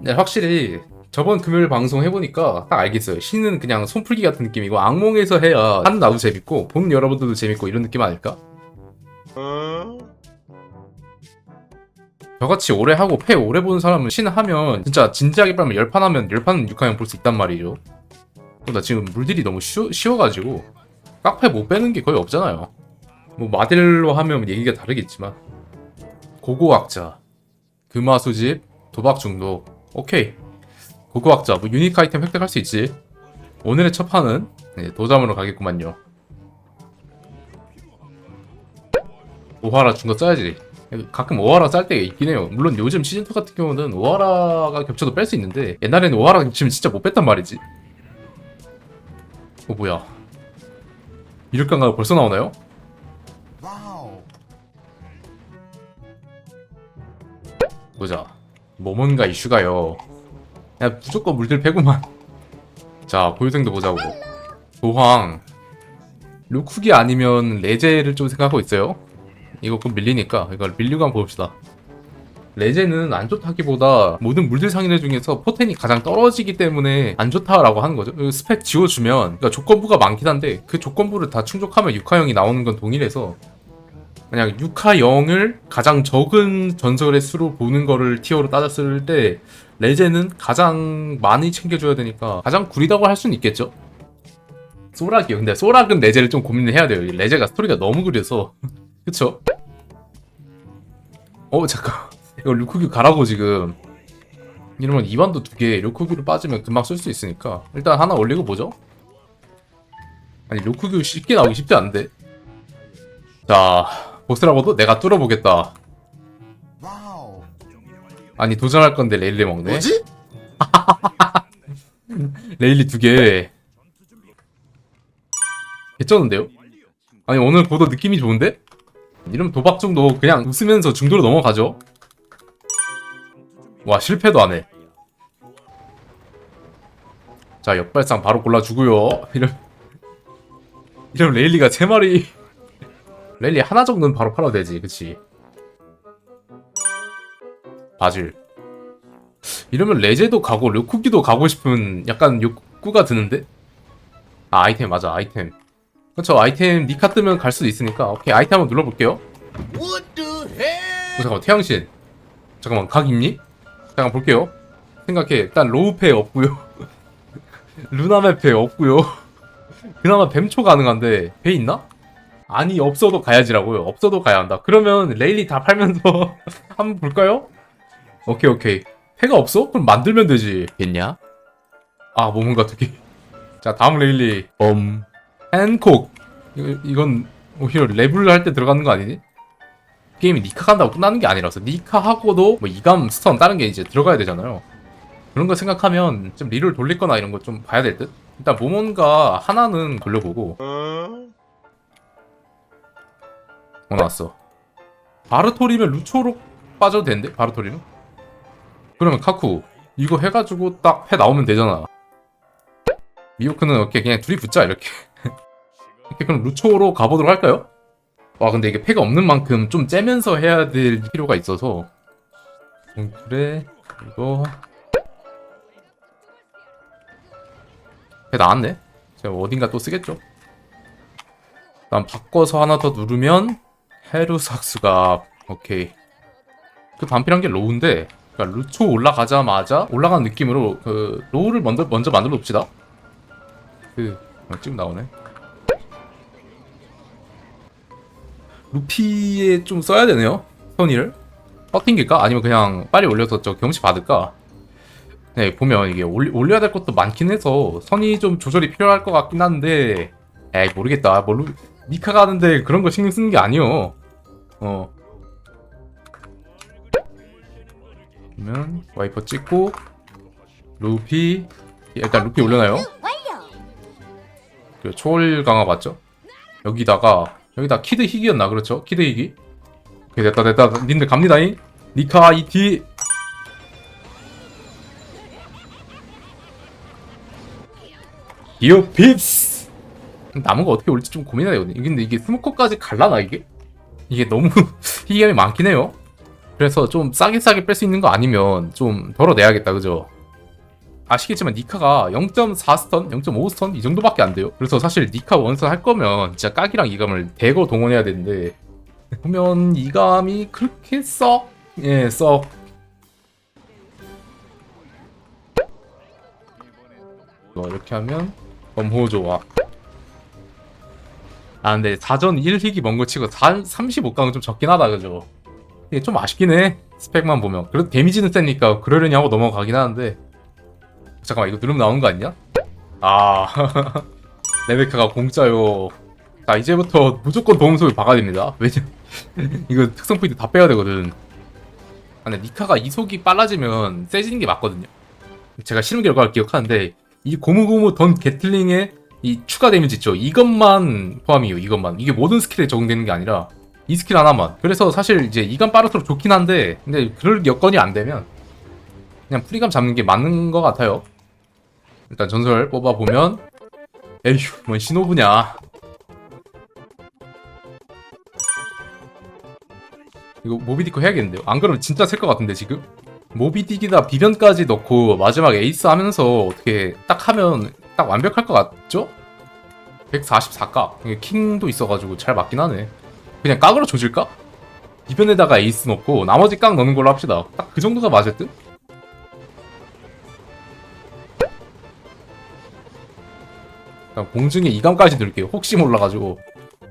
네, 확실히 저번 금요일 방송 해보니까 딱 알겠어요. 신은 그냥 손풀기 같은 느낌이고 악몽에서 해야 하는 나도 재밌고 보는 여러분들도 재밌고 이런 느낌 아닐까? 저같이 오래 하고 패 오래 보는 사람은 신 하면 진짜 진지하게 빨면 열판 하면 열판 6강형 볼수 있단 말이죠. 나 지금 물들이 너무 쉬워, 쉬워가지고 깍패 못 빼는 게 거의 없잖아요. 뭐 마델로 하면 얘기가 다르겠지만 고고학자, 금화 수집, 도박 중독, 오케이. 고고학자, 뭐 유니크 아이템 획득할 수 있지. 오늘의 첫 판은 네, 도잠으로 가겠구만요. 오하라 준거 써야지. 가끔 오하라 쌀 때가 있긴 해요. 물론 요즘 시즌2 같은 경우는 오하라가 겹쳐도 뺄 수 있는데 옛날에는 오하라가 겹치면 진짜 못 뺐단 말이지. 어 뭐야. 이륙강가 벌써 나오나요? 보자. 뭐 뭔가 이슈가요. 야 무조건 물들 패구만. 자 보유생도 보자고. 도황. 루쿡이 아니면 레제를 좀 생각하고 있어요. 이거 그럼 밀리니까 이걸 밀리고 한번 봅시다. 레제는 안 좋다기보다 모든 물들 상인회 중에서 포텐이 가장 떨어지기 때문에 안 좋다라고 하는 거죠. 그 스펙 지워주면 그러니까 조건부가 많긴 한데 그 조건부를 다 충족하면 6화형이 나오는 건 동일해서 만약 6화형을 가장 적은 전설의 수로 보는 거를 티어로 따졌을 때 레제는 가장 많이 챙겨줘야 되니까 가장 구리다고 할 수는 있겠죠. 소락이요. 근데 소락은 레제를 좀 고민을 해야 돼요. 이 레제가 스토리가 너무 그려서 그쵸? 어 잠깐 이거 루크규 가라고 지금 이러면 2반도 두개 루크규로 빠지면 금방 쓸 수 있으니까 일단 하나 올리고 보죠 아니 루크규 쉽게 나오기 쉽지 않은데 자 보스라고도 내가 뚫어보겠다. 아니 도전할 건데 레일리 먹네. 뭐지? 레일리 두 개. 개쩌는데요? 아니 오늘 보도 느낌이 좋은데? 이러면 도박 중도 그냥 웃으면서 중도로 넘어가죠. 와 실패도 안 해. 자 역발상 바로 골라주고요. 이런 이런 레일리가 3마리 레일리 하나 정도는 바로 팔아도 되지 그치? 바질. 이러면 레제도 가고 르쿠기도 가고 싶은 약간 욕구가 드는데? 아 아이템 맞아 아이템. 그쵸 아이템 니카 뜨면 갈 수도 있으니까. 오케이 아이템 한번 눌러볼게요? 어, 잠깐만 태양신. 잠깐만 각 있니? 잠깐 볼게요. 생각해. 일단 로우페 없고요. 루나메페 없고요. 그나마 뱀초 가능한데 배 있나? 아니 없어도 가야지라고요 없어도 가야 한다 그러면 레일리 다 팔면서 한번 볼까요? 오케이 오케이 패가 없어? 그럼 만들면 되지 겠냐? 아 모문가 두개자 다음 레일리 엄 앤콕 이거, 이건 오히려 레벨을 할 때 들어가는 거 아니니? 게임이 니카 간다고 끝나는 게 아니라서 니카 하고도 뭐 이감 스턴 다른 게 이제 들어가야 되잖아요. 그런 거 생각하면 좀 리를 돌릴 거나 이런 거 좀 봐야 될 듯? 일단 모몬가 하나는 돌려보고 어 나왔어. 바르토리면 루초로 빠져도 되는데? 바르토리는? 그러면 카쿠 이거 해가지고 딱 해 나오면 되잖아. 미호크는 이렇게 그냥 둘이 붙자 이렇게. 이렇게 그럼 루초로 가보도록 할까요? 와 근데 이게 패가 없는 만큼 좀 째면서 해야 될 필요가 있어서 음, 그래 이거 패 나왔네 제가 어딘가 또 쓰겠죠 난 바꿔서 하나 더 누르면 헤루삭스가 오케이 그 반필한 게 로우인데 그러니까 루초 올라가자마자 올라가는 느낌으로 그 로우를 먼저 먼저 만들어 봅시다 그 어, 지금 나오네 루피에 좀 써야 되네요. 선의를. 버팅길까? 아니면 그냥 빨리 올려서 저 경치 받을까? 네, 보면 이게 올리, 올려 야 될 것도 많긴 해서 선이 좀 조절이 필요할 것 같긴 한데 에이 모르겠다. 뭐 루, 니카 가는데 그런 거 신경 쓰는 게 아니요. 어. 그러면 와이퍼 찍고 루피 일단 루피 올려놔요. 그 초월 강화 맞죠? 여기다가 여기다 키드 희귀였나 그렇죠? 키드 희귀 오케이 됐다 됐다 님들 갑니다잉 니카 이티 디어 핍스 남은 거 어떻게 올지 좀 고민해야 되거든 근데 이게 스모커까지 갈라나 이게? 이게 너무 희귀함이 많긴 해요 그래서 좀 싸게 싸게 뺄 수 있는 거 아니면 좀 덜어내야겠다 그죠? 아시겠지만 니카가 0.4스턴, 0.5스턴 이 정도밖에 안 돼요. 그래서 사실 니카 원선 할 거면 진짜 까기랑 이감을 대거 동원해야 되는데 보면 이감이 그렇게 썩, 예, 썩. 어, 이렇게 하면 검호 좋아. 아 근데 4전 1릭이 먼거 치고 35강은 좀 적긴 하다 그죠? 이게 좀 아쉽긴 해 스펙만 보면. 그래도 데미지는 세니까 그러려니 하고 넘어가긴 하는데. 잠깐만 이거 누르면 나오는 거 아니야? 아 레베카가 공짜요. 자 이제부터 무조건 도움 소리 박아야 됩니다. 왜냐 이거 특성 포인트 다 빼야 되거든. 아 근데 니카가 이속이 빨라지면 세지는 게 맞거든요. 제가 실험 결과를 기억하는데 이 고무고무 던 게틀링의 이 추가 데미지 있죠. 이것만 포함이에요 이것만. 이게 모든 스킬에 적용되는 게 아니라 이 스킬 하나만. 그래서 사실 이제 이감 빠를수록 좋긴 한데 근데 그럴 여건이 안 되면 그냥 프리감 잡는 게 맞는 것 같아요. 일단 전설 뽑아보면 에휴 뭔 신호부냐. 이거 모비디코 해야겠는데요? 안 그러면 진짜 셀 것 같은데 지금? 모비딕이다 비변까지 넣고 마지막 에이스 하면서 어떻게 딱 하면 딱 완벽할 것 같죠? 144각. 이게 킹도 있어가지고 잘 맞긴 하네. 그냥 깍으로 조질까? 비변에다가 에이스 넣고 나머지 깍 넣는 걸로 합시다. 딱 그 정도가 맞을 듯? 공중에 이감까지 누를게요. 혹시 몰라가지고.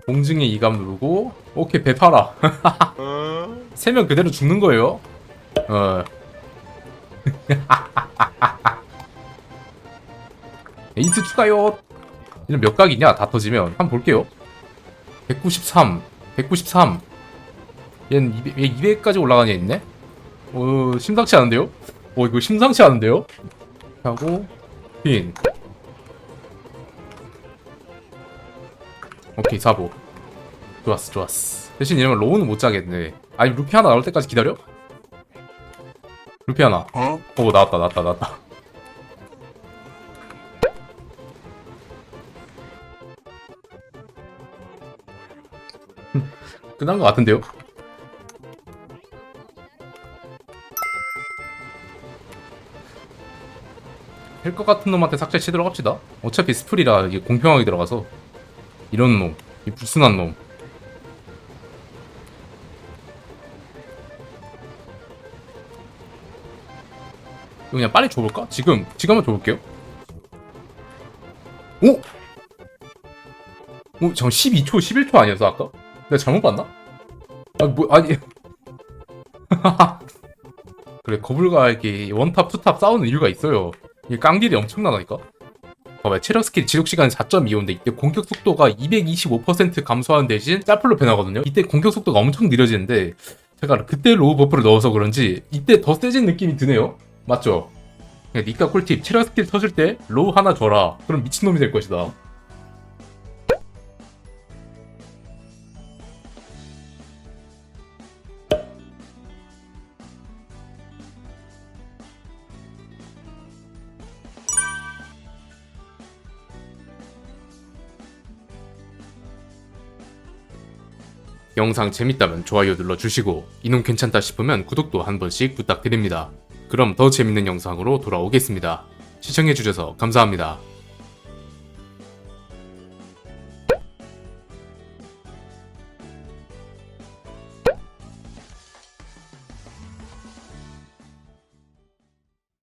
공중에 이감 누르고 오케이 배 팔아. 세명 그대로 죽는 거예요. 어 에이스 추가요. 이런 몇 각이냐? 다 터지면 한번 볼게요. 193, 193. 얘는 200, 얘 200까지 올라가는 애 있네. 어 심상치 않은데요? 어 이거 심상치 않은데요? 하고 핀. 오케이 사보. 좋았어 좋았어. 대신 이러면 로우는 못 짜겠네. 아니 루피 하나 나올 때까지 기다려? 루피 하나. Huh? 오 나왔다 나왔다 나왔다 끝난 것 같은데요? 할것 같은 놈한테 삭제 치도록 합시다 어차피 스플이라 이게 공평하게 들어가서 이런 놈, 이 불순한 놈 그냥 빨리 줘볼까? 지금 지금 한번 줘볼게요. 오! 오, 잠깐 12초, 11초 아니었어 아까? 내가 잘못 봤나? 아, 뭐 아니. 그래 거불과 이렇게 원탑, 투탑 싸우는 이유가 있어요. 이게 깡딜이 엄청나다니까. 봐봐 체력 스킬 지속 시간이 4.25인데 이때 공격 속도가 225% 감소하는 대신 짤풀로 변하거든요. 이때 공격 속도가 엄청 느려지는데 제가 그때 로우 버프를 넣어서 그런지 이때 더 세진 느낌이 드네요. 맞죠? 그냥 니가 꿀팁 체력 스킬 터질 때 로우 하나 줘라 그럼 미친놈이 될 것이다 영상 재밌다면 좋아요 눌러주시고 이놈 괜찮다 싶으면 구독도 한 번씩 부탁드립니다. 그럼 더 재밌는 영상으로 돌아오겠습니다. 시청해주셔서 감사합니다.